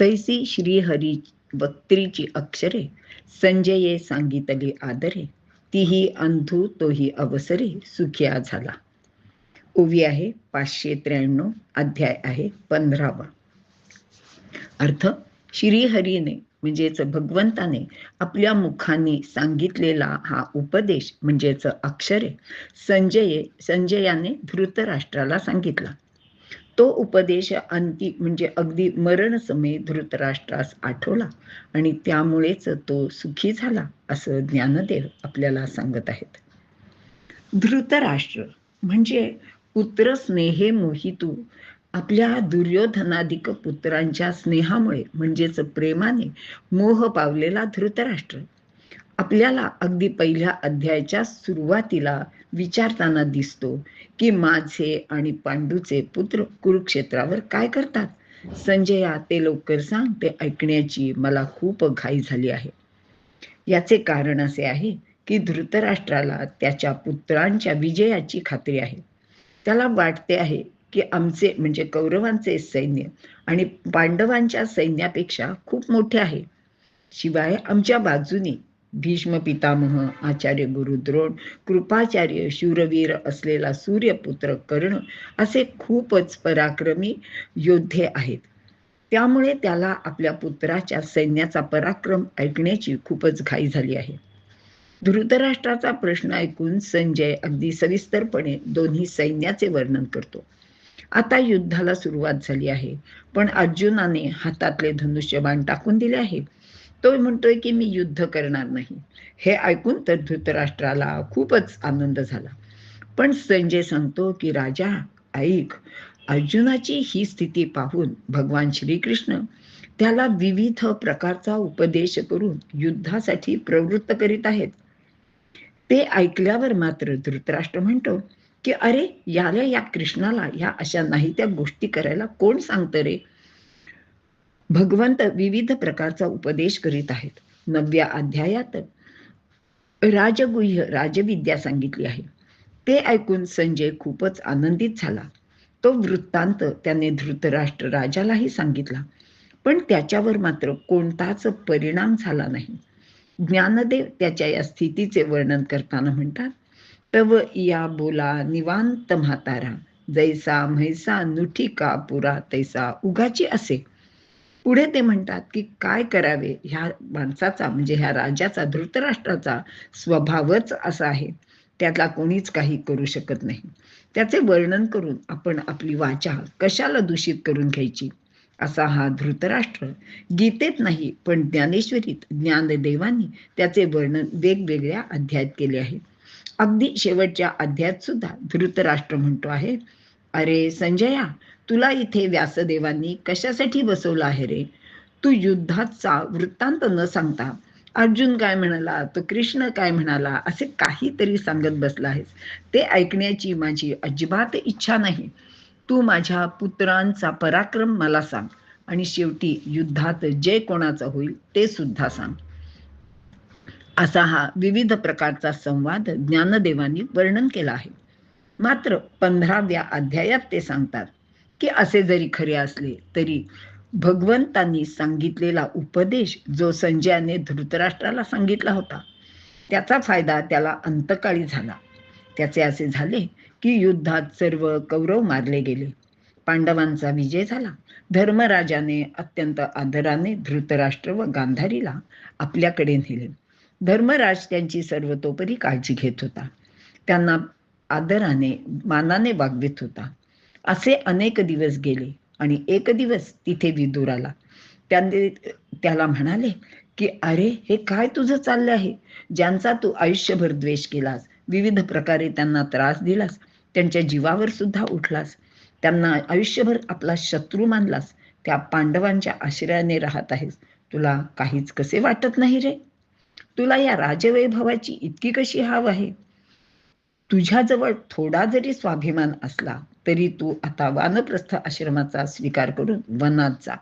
तैसी श्रीहरी वक्त्रीची अक्षरे संजये सांगितली आदरे तीही अंधू तोही अवसरे सुखिया झाला. ओवी आहे पाचशे त्र्याण्णव अध्याय आहे पंधरावा. अर्थ श्रीहरीने म्हणजेच भगवंताने आपल्या मुखाने सांगितलेला हा उपदेश म्हणजेच अक्षरे संजय संजयाने धृतराष्ट्राला सांगितला. तो उपदेश अंती म्हणजे अगदी मरण समय धृतराष्ट्रास आठवला आणि त्यामुळेच तो सुखी झाला असं ज्ञानदेव आपल्याला सांगत आहेत. धृतराष्ट्र म्हणजे पुत्र स्नेहे मोहितू. आपल्या दुर्योधनाधिक पुत्रांच्या स्नेहामुळे म्हणजेच प्रेमाने मोह पावलेला धृतराष्ट्र. आपल्याला अगदी पहिल्या अध्यायाच्या सुरुवातीला विचारताना दिसतो की माझे आणि पांडूचे पुत्र कुरुक्षेत्रावर काय करतात? संजया ते लवकर सांग ते ऐकण्याची मला खूप घाई झाली आहे. याचे कारण असे आहे की धृतराष्ट्राला त्याच्या पुत्रांच्या विजयाची खात्री आहे. त्याला वाटते आहे की आमचे म्हणजे कौरवांचे सैन्य आणि पांडवांच्या सैन्यापेक्षा खूप मोठे आहे. शिवाय आमच्या बाजूने भीष्म पितामह आचार्य गुरुद्रोण कृपाचार्य शूरवीर असलेला सूर्यपुत्र कर्ण असे खूपच पराक्रमी योद्धे आहेत. त्यामुळे त्याला आपल्या पुत्राच्या सैन्याचा पराक्रम ऐकण्याची खूपच घाई झाली आहे. धृतराष्ट्राचा प्रश्न ऐकून संजय अगदी सविस्तरपणे दोन्ही सैन्याचे वर्णन करतो. आता युद्धाला सुरुवात झाली आहे पण अर्जुनाने हातातले धनुष्यबाण टाकून दिले आहे. तो म्हणतोय की मी युद्ध करणार नाही. हे ऐकून तर धृतराष्ट्राला खूपच आनंद झाला. पण संजय सांगतो की राजा ऐक. अर्जुनाची ही स्थिती पाहून भगवान श्रीकृष्ण त्याला विविध प्रकारचा उपदेश करून युद्धासाठी प्रवृत्त करीत आहेत. ते ऐकल्यावर मात्र धृतराष्ट्र म्हणतो की अरे याला या कृष्णाला या अशा नाही त्या गोष्टी करायला कोण सांगतं रे? भगवंत विविध प्रकारचा उपदेश करीत आहेत. नवव्या अध्यायात राजगुह्य राजविद्या सांगितली आहे. ते ऐकून संजय खूपच आनंदित झाला. तो वृत्तांत त्याने धृतराष्ट्र राजालाही सांगितला पण त्याच्यावर मात्र कोणताच परिणाम झाला नाही. ज्ञानदेव त्याच्या या स्थितीचे वर्णन करताना म्हणतात तव या बोला निवांत म्हातारा जैसा म्हैसा नुठी का पुरा तैसा उगाची असे. पुढे ते म्हणतात की काय करावे? ह्या माणसाचा म्हणजे ह्या राजाचा धृतराष्ट्राचा स्वभावच असा आहे. त्यातला कोणीच काही करू शकत नाही. त्याचे वर्णन करून आपण आपली वाचा कशाला दूषित करून घ्यायची? असा हा धृतराष्ट्र गीतेत नाही पण ज्ञानेश्वरीत ज्ञानदेवांनी त्याचे वर्णन वेगवेगळ्या अध्यायात केले आहे. अगदी शेवटच्या अध्यायात सुद्धा धृतराष्ट्र म्हणतो आहे अरे संजया तुला इथे व्यासदेवांनी कशासाठी बसवलं आहे रे? तू युद्धाचा वृत्तांत न सांगता अर्जुन काय म्हणाला तो कृष्ण काय म्हणाला असे काहीतरी सांगत बसला आहेस. ते ऐकण्याची माझी अजिबात इच्छा नाही. तू माझ्या पुत्रांचा पराक्रम मला सांग आणि शेवटी युद्धात जे कोणाचा होईल ते सुद्धा सांग. असा हा विविध प्रकारचा संवाद ज्ञानदेवांनी वर्णन केला आहे. मात्र पंधराव्या अध्यायात ते सांगतात की असे जरी खरे असले तरी भगवंतांनी सांगितलेला उपदेश जो संजयाने धृतराष्ट्राला सांगितला होता त्याचा फायदा त्याला अंतकाळी झाला. त्याचे असे झाले की युद्धात सर्व कौरव मारले गेले. पांडवांचा विजय झाला. धर्मराजाने अत्यंत आदराने धृतराष्ट्र व गांधारीला आपल्याकडे नेले. धर्मराज त्यांची सर्वतोपरी काळजी घेत होता. त्यांना आदराने मानाने वागवित होता. असे अनेक दिवस गेले आणि एक दिवस तिथे विदूर आला. त्याने त्याला म्हणाले की अरे हे काय तुझं चाललं आहे? ज्यांचा तू आयुष्यभर द्वेष केलास विविध प्रकारे त्यांना त्रास दिलास त्यांच्या जीवावर सुद्धा उठलास त्यांना आयुष्यभर आपला शत्रू मानलास त्या पांडवांच्या आश्रयाने राहत आहेस. तुला काहीच कसे वाटत नाही रे? तुला या राजवैभवाची इतकी कशी हाव आहे? तुझ्याजवळ थोडा जरी स्वाभिमान असला तरी तू आता वानप्रस्थ आश्रमाचा स्वीकार करून वनात जा.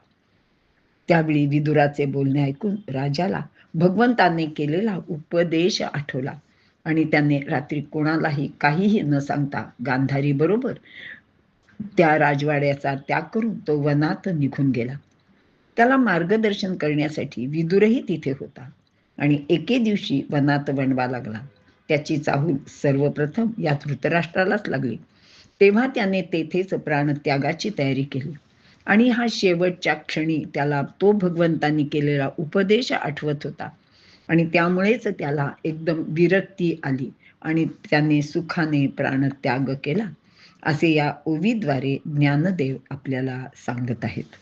त्यावेळी विदुराचे बोलणे ऐकून राजाला भगवंताने केलेला उपदेश आठवला आणि त्याने रात्री कोणालाही काहीही न सांगता गांधारी बरोबर त्या राजवाड्याचा त्याग करून तो वनात निघून गेला. त्याला मार्गदर्शन करण्यासाठी विदुरही तिथे होता आणि एके दिवशी वनात वणवा लागला. त्याची चाहूल सर्वप्रथम या धृतराष्ट्रालाच लागली. तेव्हा त्याने तेथेच प्राणत्यागाची तयारी केली. आणि हा शेवटच्या क्षणी त्याला तो भगवंतांनी केलेला उपदेश आठवत होता. आणि त्यामुळेच त्याला एकदम विरक्ती आली आणि त्याने सुखाने प्राणत्याग केला असे या ओवीद्वारे ज्ञानदेव आपल्याला सांगत आहेत.